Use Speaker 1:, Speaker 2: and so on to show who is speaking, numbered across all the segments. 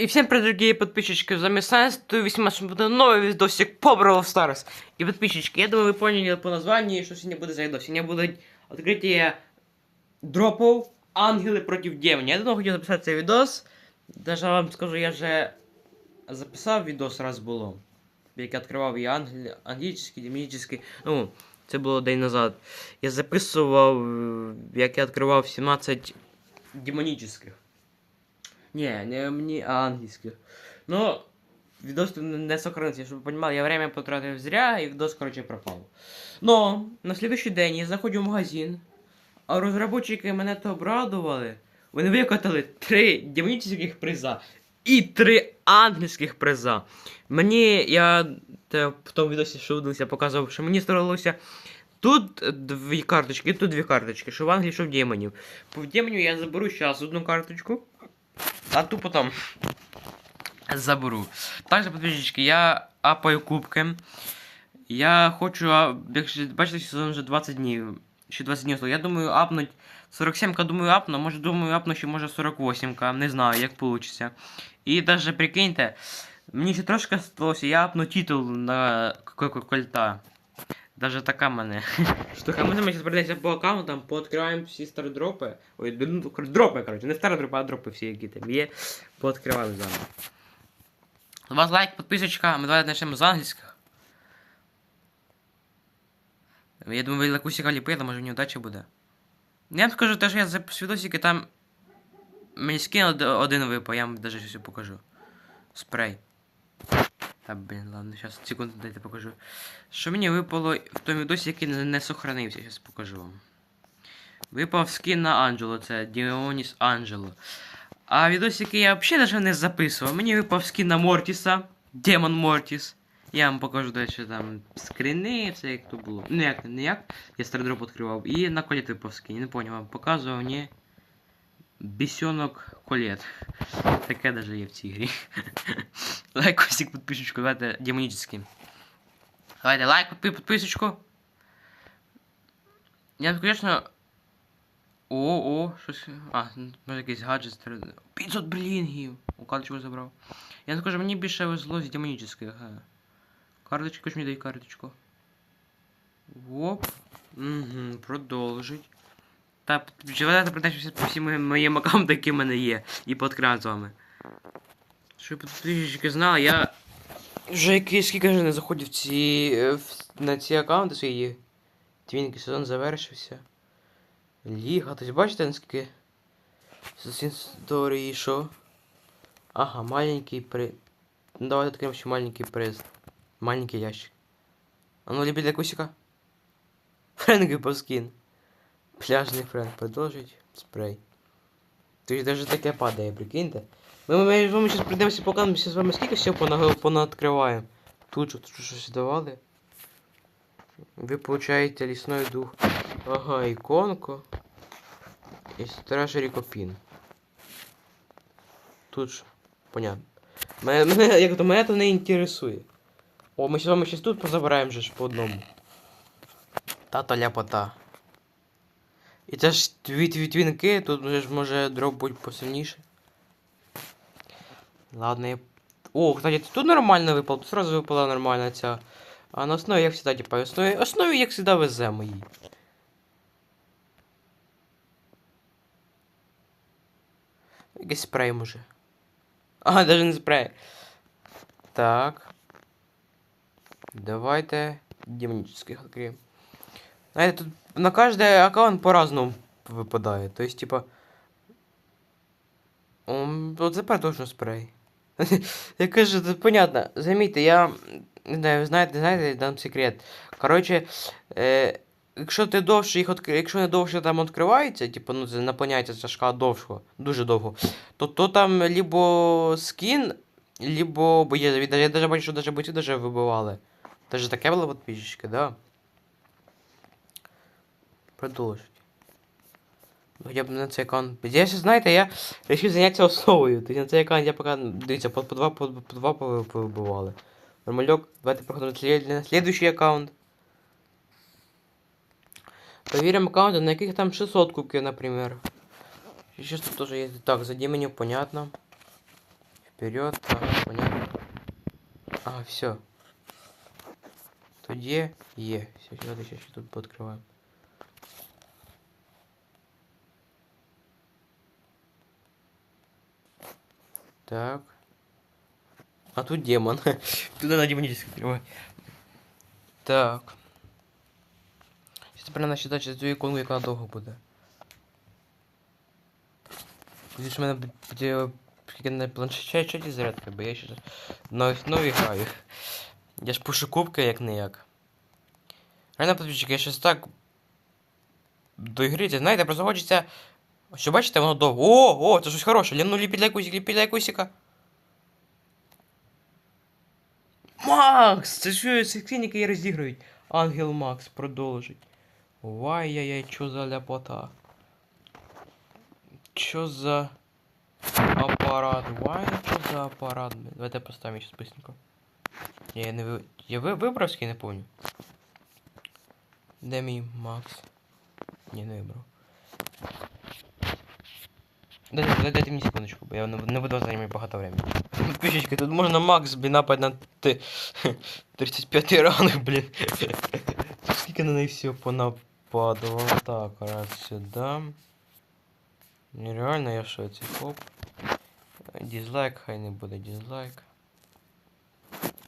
Speaker 1: И всем привет, дорогие подписчики, с вами Сайенс, 118 буде новый видосик по Brawl Stars. И подписчики, я думаю, вы поняли по названию, что сегодня будет за видос. Сегодня будет открытие дропов Ангелы против демонів. Я давно хотів записати цей відос. Даже вам скажу, я вже записав відос раз було. Як я відкривав і ангел, англійський, демонічний. Ну, це було день назад. Я записував, е, як я відкривав 17 демонічних. Не, не мені, а англійських. Ну, відос тут не сохранився, щоб ви розуміли, я время потратив зря, і відос, короче, пропав. Но, на следующий день я заходжу в магазин, а розробники мене то обрадували. Вони викатали три демонічних приза і три ангельських приза. Мені, я в тому відосі, що видався, показував, що мені здалося тут дві карточки, тут дві карточки, що в Англії, що в демонів. В демонів я заберу зараз одну карточку. А ту потом заберу. Также, подписчики, я апаю кубки. Я хочу, а, якщо бачите, сезон вже 20 днів. Ще 20 днів. Я думаю, апнуть 47-ка, думаю, апну, може думаю, апну ще може 48-ка. Не знаю, як вийде. І даже прикиньте, мені ще трошки сталося, я апну титул на кольта. Даже така мене. Штука, ми зараз пройдемося по аккаунтам, пооткриваємо всі стардропи. Ой, ну, дропи, коротше, не стардропи, а дропи всі, які там є. Пооткриваємо заново. У вас лайк, підписочка, ми давайте почнемо з англійських. Я думаю, ви лакусіка ліпили, може мені удача буде. Я вам скажу те, що я записую відосики, там мені скин один випав, я вам даже щось покажу. Спрей. Та блін, ладно, зараз секунду дайте покажу. Що мені випало в тому відосі, який не, сохранився, зараз покажу вам. Випав скін на Анджело, це Діоніс Анджело. А відос, який я взагалі навіть не записував, мені випав скін на Мортіса, Демон Мортіс. Я вам покажу далі там скріни, все як то було. Ну як, не як. Я стардроп відкривав. І на коліт випав скін. Не поняв, вам показував, ні. Бісьонок колет. Таке даже є в цій грі. лайк, косик, підписочку, давайте демонический. Давайте лайк, підписочку. Я, звісно. О, о, щось. А, може якийсь гаджет старий. 500 брілінгів! У карточку забрав. Я скажу, мені більше везло з. Ага. Карточку ж мені дай карточку. Оп. Угу, продовжить. Та, давайте пройдемося по всім моїм- аккаунтам, які в мене є. І подкрав з вами. Щоб підписчики знали, я вже який скільки вже не заходив ці, е, на ці аккаунти свої. Твінки сезон завершився. Ліга, тобто бачите наскільки Story що? Ага, маленький при... Ну давайте відкриємо ще маленький приз. Маленький ящик. А ну любитель кусика. Френги по скін. Пляжний френк продовжить. Спрей. Тобто даже таке падає, прикиньте. Ми, ми, ми, ми зараз прийдемося покажемося з вами скільки всього пона, понадкриваємо. Тут що, тут щось давали. Ви получаєте лісний дух. Ага, іконку. І стражері копін. Тут що? Понятно. Мене, як то мене то не інтересує. О, ми з вами щас тут позабираємо же ж по одному. Тата ляпота. І це ж дві дві твінки, тут вже ж може дроп бути посильніше. Ладно, я... О, кстати, тут нормально випало, тут сразу випала нормальна ця. А на основі, як завжди, типа, основі, основі як завжди, веземо її. Якийсь спрей може. А, даже не спрей. Так. Давайте демонических откроем. Знаете, тут на каждый аккаунт по-разному выпадает. То есть, типа... Вот тепер точно спрей. Я кажу, це понятно. Замітьте, я... Не знаю, знаєте, знаєте, дам секрет. Коротше, е, якщо ти довше їх відкри... якщо не довше там відкривається, типу, ну це на поняття це довго, дуже довго, то, то там либо скін, либо бо я, я даже бачу, що даже бойці даже вибивали. Даже таке було підписчики, да? Продовжить. Ну, я б на цей аккаунт. Я ще, знаєте, я вирішив зайнятися основою. Тобто на цей аккаунт я поки, дивіться, по, по два, по, по два пови- повибивали. Нормальок, давайте проходимо на слід- на следующий аккаунт. Проверим аккаунты, на яких там 600 кубків, например. Сейчас тут тоже есть. Так, за деменю понятно. Вперед. Ага, понятно. А, все. Тоді є. Все, ще, ще тут пооткриваємо. Так. А тут демон. Туда на демонический открывай. Так. Сейчас тепер треба считати цю іконку, яка довго буде. Звісно, в мене буде на планшеті зарядка, бо я ще на основі граю. Я ж пишу кубки як не як. Реально, подписчики, я щось так до ігри, це, знаєте, просто хочеться. Що бачите, воно довго. О, о, це щось хороше. Ну, ліпіть лайкусик, ліпіть лайкусика. Макс! Це що скрін, який розіграють. Ангел Макс продовжить. Вай-яй-яй, що за ляпота. Що за апарат? Вай, що за апарат? Давайте поставимо ще быстренько. Я не ви... Я ви... вибрав скін, не помню. Де мій Макс? Ні, не вибрав. Дайте, дайте, дайте мені секундочку, бо я не, не буду займати багато времени. Пішечки, тут можна Макс, блін, напад на ти... 35 ранг, блін. Тут Скільки на неї всього понападало. Так, раз сюди. Нереально, я в шоці. Хоп. Дизлайк, хай не буде дизлайк.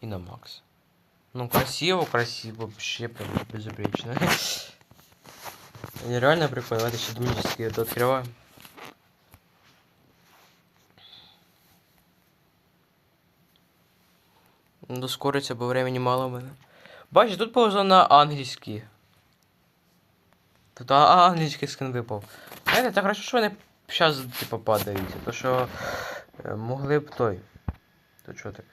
Speaker 1: І на Макс. Ну, красиво, красиво, вообще прям безупречно. Нереально прикольно. Давайте еще динамически это открываем. Доскориться, бо времени мало в мене. Бачиш, тут повезло на англійський. Тут англійський скин випав. Знаєте, так хорошо, що вони зараз типу падають. То що е, могли б той. То що так?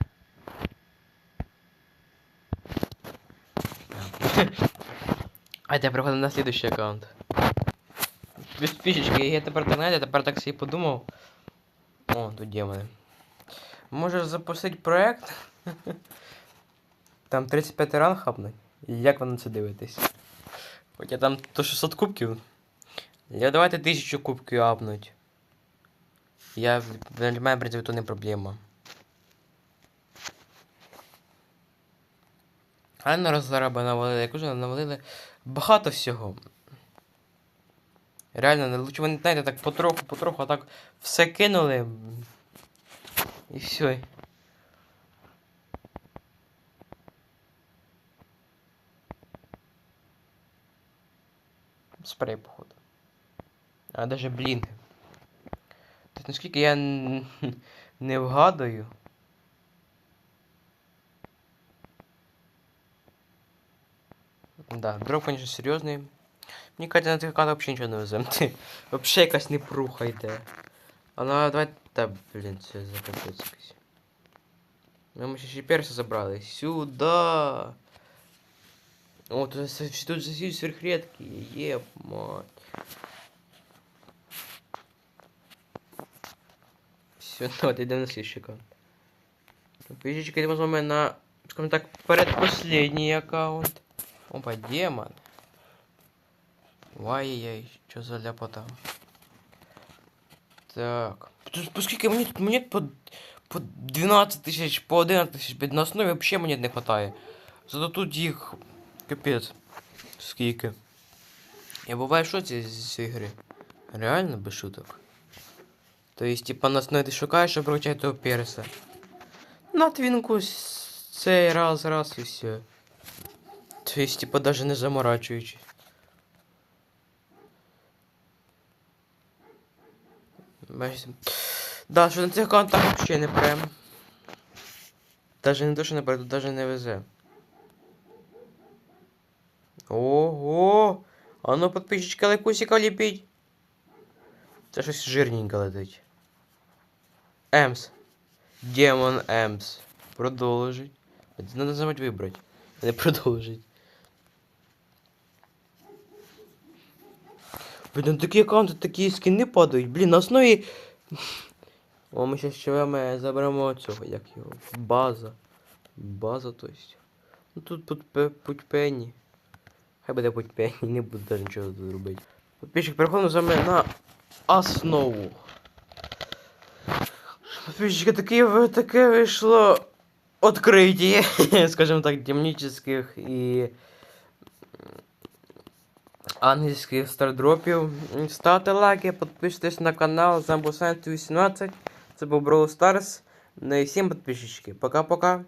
Speaker 1: А я переходимо на следующий аккаунт. Підписчики, я тепер так знаєте, тепер так собі подумав. О, тут демони. Може запустити проект? Там 35 ран хапнуть. Як ви на це дивитесь? Хоча там то 600 кубків. Я давайте 1000 кубків апнуть. Я для мене, в принципі, то не проблема. Але на роззараби навалили, як уже навалили багато всього. Реально, лучше вони, знаєте, так потроху, потроху, а так все кинули. І все. Спрей, походу. А даже блін. Тобто, наскільки я не вгадую. Да, дроп, конечно, серйозний. Мені кажется, на цих картах вообще нічого не везем. Вообще якась непруха йде. А ну давай. Та, блін, це за капець якийсь. Ну, ми ще ще перса забрали. Сюда. О, тут, тут засів сверхредки. Єп, мать. Все, давайте йдемо на слідчий аккаунт. Пишечка, йдемо з вами на, скажімо так, передпоследній аккаунт. Опа, демон. Ай-яй-яй, що за ляпота. Так. Тут по скільки монет по, по 12 тисяч, по 11 тисяч, на основі взагалі монет не хватає. Зато тут їх капець. Скільки. Я буваю в шоці з цієї гри. Реально без шуток. То есть, типа, на основі ти шукаєш, щоб прокачати того перса. На твінку цей раз, раз і все. То есть, типа, даже не заморачуючись. Бачите. Да, що на цих аккаунтах вообще не прям. Даже не то, що не прям, даже не везе. Ого! А ну подписчичка лайкусика ліпіть. Це щось жирненько летить. Емс. Демон Емс. Продовжить. Надо забыть вибрати. Не продовжить. Блін, на такі аккаунти такі скини падають. Блін, на основі. О, ми ще ми заберемо цього, як його. База. База, то есть. Ну тут путь пенні. Хай буде путь пенні, не буду даже нічого тут робити. Підписчик, переходимо з вами на основу. Що Подписчики, таке, таке вийшло открытие, скажем так, демонических и ангельських стардропів. Ставте лайки, підписуйтесь на канал. З вами був 18. Це був Brawl Stars. Ну і всім підписчики. Пока-пока.